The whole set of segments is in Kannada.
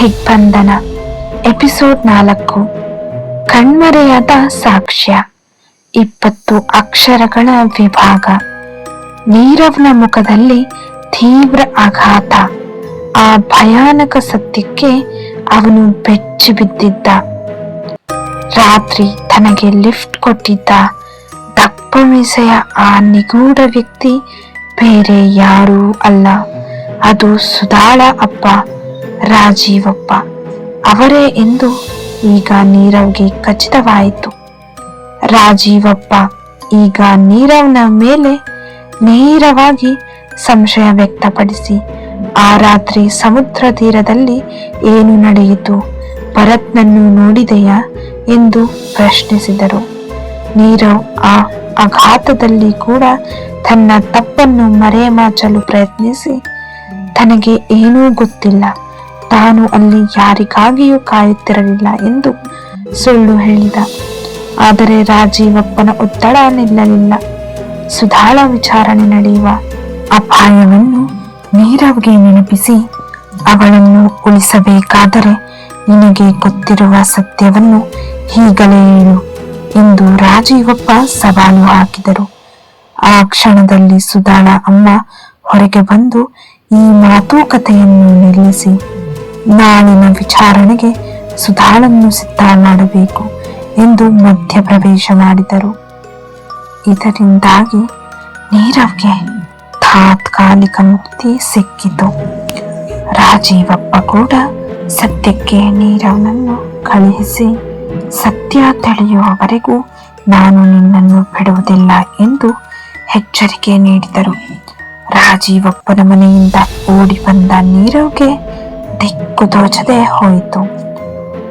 ದಿಗ್ಬಂಧನ. ಎಪಿಸೋಡ್ ನಾಲ್ಕು. ಕಣ್ಮರೆಯಾದ ಸಾಕ್ಷ್ಯ. ಇಪ್ಪತ್ತು ಅಕ್ಷರಗಳ ವಿಭಾಗ. ನೀರವ್ನ ಮುಖದಲ್ಲಿ ತೀವ್ರ ಆಘಾತ. ಆ ಭಯಾನಕ ಸತ್ಯಕ್ಕೆ ಅವನು ಬೆಚ್ಚಿ ಬಿದ್ದಿದ್ದ. ರಾತ್ರಿ ತನಗೆ ಲಿಫ್ಟ್ ಕೊಟ್ಟಿದ್ದ. ದಪ್ಪ ಮೀಸೆಯ ಆ ನಿಗೂಢ ವ್ಯಕ್ತಿ ಬೇರೆ ಯಾರೂ ಅಲ್ಲ. ಅದು ಸುಧಾಳ ಅಪ್ಪ. ರಾಜೀವಪ್ಪ. ಅವರೇ ಎಂದು ಈಗ ನೀರವ್ಗೆ ಖಚಿತವಾಯಿತು. ರಾಜೀವಪ್ಪ ಈಗ ನೀರವ್ನ ಮೇಲೆ ನೇರವಾಗಿ ಸಂಶಯ ವ್ಯಕ್ತಪಡಿಸಿ, ಆ ರಾತ್ರಿ ಸಮುದ್ರ ತೀರದಲ್ಲಿ ಏನು ನಡೆಯಿತು, ಭರತ್ನನ್ನು ನೋಡಿದೆಯಾ ಎಂದು ಪ್ರಶ್ನಿಸಿದರು. ನೀರವ್ ಆ ಆಘಾತದಲ್ಲಿ ಕೂಡ ತನ್ನ ತಪ್ಪನ್ನು ಮರೆಮಾಚಲು ಪ್ರಯತ್ನಿಸಿ, ತನಗೆ ಏನೂ ಗೊತ್ತಿಲ್ಲ. ತಾನು ಅಲ್ಲಿ ಯಾರಿಗಾಗಿಯೂ ಕಾಯುತ್ತಿರಲಿಲ್ಲ ಎಂದು ಸುಳ್ಳು ಹೇಳಿದ. ಆದರೆ ರಾಜೀವಪ್ಪನ ಒತ್ತಡ ನಿಲ್ಲಲಿಲ್ಲ. ಸುಧಾಳ ವಿಚಾರಣೆ ನಡೆಯುವ ಅಪಾಯವನ್ನು ನೀರವ್ಗೆ ನೆನಪಿಸಿ ಅವಳನ್ನು ಉಳಿಸಬೇಕಾದರೆ ನಿನಗೆ ಗೊತ್ತಿರುವ ಸತ್ಯವನ್ನು ಈಗಲೇ ಹೇಳು ಎಂದು ರಾಜೀವಪ್ಪ ಸವಾಲು ಹಾಕಿದರು. ಆ ಕ್ಷಣದಲ್ಲಿ ಸುಧಾಳ ಅಮ್ಮ ಹೊರಗೆ ಬಂದು ಈ ಮಾತುಕತೆಯನ್ನು ನಿಲ್ಲಿಸಿ ನಾಳಿನ ವಿಚಾರಣೆಗೆ ಸುಧಾಳನ್ನು ಸಿದ್ಧ ಮಾಡಬೇಕು ಎಂದು ಮಧ್ಯಪ್ರವೇಶ ಮಾಡಿದರು. ಇದರಿಂದಾಗಿ ನೀರವ್ಗೆ ತಾತ್ಕಾಲಿಕ ಮುಕ್ತಿ ಸಿಕ್ಕಿತು. ರಾಜೀವಪ್ಪ ಕೂಡ ಸತ್ಯಕ್ಕೆ ನೀರವನನ್ನು ಕಳುಹಿಸಿ ಸತ್ಯ ತಿಳಿಯುವವರೆಗೂ ನಾನು ನಿನ್ನನ್ನು ಬಿಡುವುದಿಲ್ಲ ಎಂದು ಎಚ್ಚರಿಕೆ ನೀಡಿದರು. ರಾಜೀವಪ್ಪನ ಮನೆಯಿಂದ ಓಡಿ ಬಂದ ನೀರವ್ಗೆ ದಿಕ್ಕು ತೋಚದೆ ಹೋಯಿತು.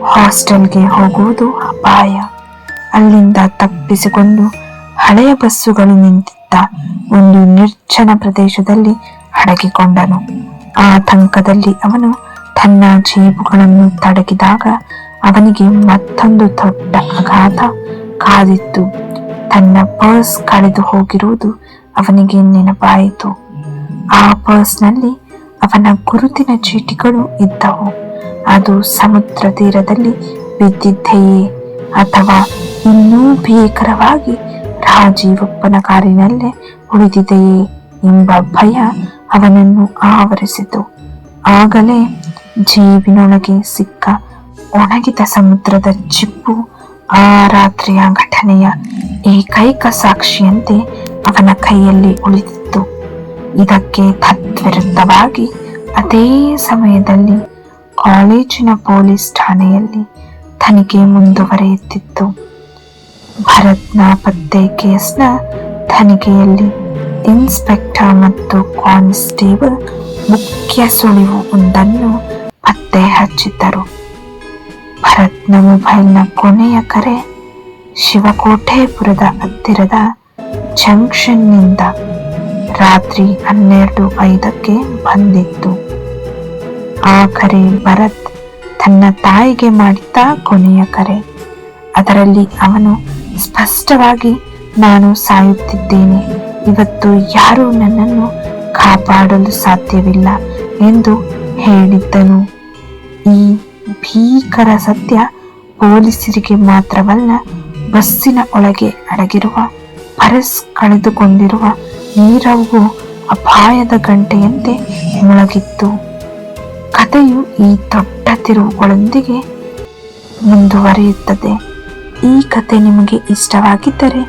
ಹಾಸ್ಟೆಲ್ಗೆ ಹೋಗುವುದು ಅಪಾಯ. ಅಲ್ಲಿಂದ ತಪ್ಪಿಸಿಕೊಂಡು ಹಳೆಯ ಬಸ್ಸುಗಳು ನಿಂತಿದ್ದ ಒಂದು ನಿರ್ಜನ ಪ್ರದೇಶದಲ್ಲಿ ಅಡಗಿಕೊಂಡನು. ಆತಂಕದಲ್ಲಿ ಅವನು ತನ್ನ ಜೇಬುಗಳನ್ನು ತಡಗಿದಾಗ ಅವನಿಗೆ ಮತ್ತೊಂದು ದೊಡ್ಡ ಆಘಾತ ಕಾದಿತ್ತು. ತನ್ನ ಪರ್ಸ್ ಕಳೆದು ಹೋಗಿರುವುದು ಅವನಿಗೆ ನೆನಪಾಯಿತು. ಆ ಪರ್ಸ್ನಲ್ಲಿ ಅವನ ಗುರುತಿನ ಚೀಟಿಗಳು ಇದ್ದವು. ಅದು ಸಮುದ್ರ ತೀರದಲ್ಲಿ ಬಿದ್ದಿದ್ದೆಯೇ ಅಥವಾ ಇನ್ನೂ ಭೀಕರವಾಗಿ ರಾಜೀವಪ್ಪನ ಕಾರಿನಲ್ಲೇ ಉಳಿದಿದೆಯೇ ಎಂಬ ಭಯ ಅವನನ್ನು ಆವರಿಸಿತು. ಆಗಲೇ ಜೀವಿನೊಳಗೆ ಸಿಕ್ಕ ಒಣಗಿದ ಸಮುದ್ರದ ಚಿಪ್ಪು ಆ ರಾತ್ರಿಯ ಘಟನೆಯ ಏಕೈಕ ಸಾಕ್ಷಿಯಂತೆ ಅವನ ಕೈಯಲ್ಲಿ ಉಳಿದಿತ್ತು. ಇದಕ್ಕೆ ತದ್ವಿರುದ್ಧವಾಗಿ ಅದೇ ಸಮಯದಲ್ಲಿ ಕಾಲೇಜಿನ ಪೊಲೀಸ್ ಠಾಣೆಯಲ್ಲಿ ತನಿಖೆ ಮುಂದುವರೆಯುತ್ತಿತ್ತು. ಭರತ್ನ ಪತ್ತೆ ಕೇಸ್ನ ತನಿಖೆಯಲ್ಲಿ ಇನ್ಸ್ಪೆಕ್ಟರ್ ಮತ್ತು ಕಾನ್ಸ್ಟೇಬಲ್ ಮುಖ್ಯ ಸುಳಿವು ಒಂದನ್ನು ಪತ್ತೆ ಹಚ್ಚಿದ್ದರು. ಭರತ್ನ ಮೊಬೈಲ್ನ ಕೊನೆಯ ಕರೆ ಶಿವಕೋಟೆಪುರದ ಹತ್ತಿರದ ಜಂಕ್ಷನ್ನಿಂದ ರಾತ್ರಿ ಹನ್ನೆರಡು ಐದಕ್ಕೆ ಬಂದಿತ್ತು. ಕರೆ ಭರತ್ ತನ್ನ ತಾಯಿಗೆ ಮಾಡಿದ್ದ ಕೊನೆಯ ಕರೆ. ಅದರಲ್ಲಿ ಅವನು, ಸ್ಪಷ್ಟವಾಗಿ ನಾನು ಸಾಯುತ್ತಿದ್ದೇನೆ. ಇವತ್ತು ಯಾರೂ ನನ್ನನ್ನು ಕಾಪಾಡಲು ಸಾಧ್ಯವಿಲ್ಲ ಎಂದು ಹೇಳಿದ್ದನು. ಈ ಭೀಕರ ಸತ್ಯ ಪೊಲೀಸರಿಗೆ ಮಾತ್ರವಲ್ಲ, ಬಸ್ಸಿನ ಒಳಗೆ ಅಡಗಿರುವ, ಪರಸ್ ಕಳೆದುಕೊಂಡಿರುವ ನೀರವು ಅಪಾಯದ ಗಂಟೆಯಂತೆ ಮೊಳಗಿತ್ತು. ಕಥೆಯು ಈ ದೊಡ್ಡ ತಿರುವುಗಳೊಂದಿಗೆ ಮುಂದುವರಿಯುತ್ತದೆ. ಈ ಕತೆ ನಿಮಗೆ ಇಷ್ಟವಾಗಿದ್ದರೆ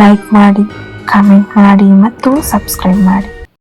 ಲೈಕ್ ಮಾಡಿ, ಕಮೆಂಟ್ ಮಾಡಿ ಮತ್ತು ಸಬ್ಸ್ಕ್ರೈಬ್ ಮಾಡಿ.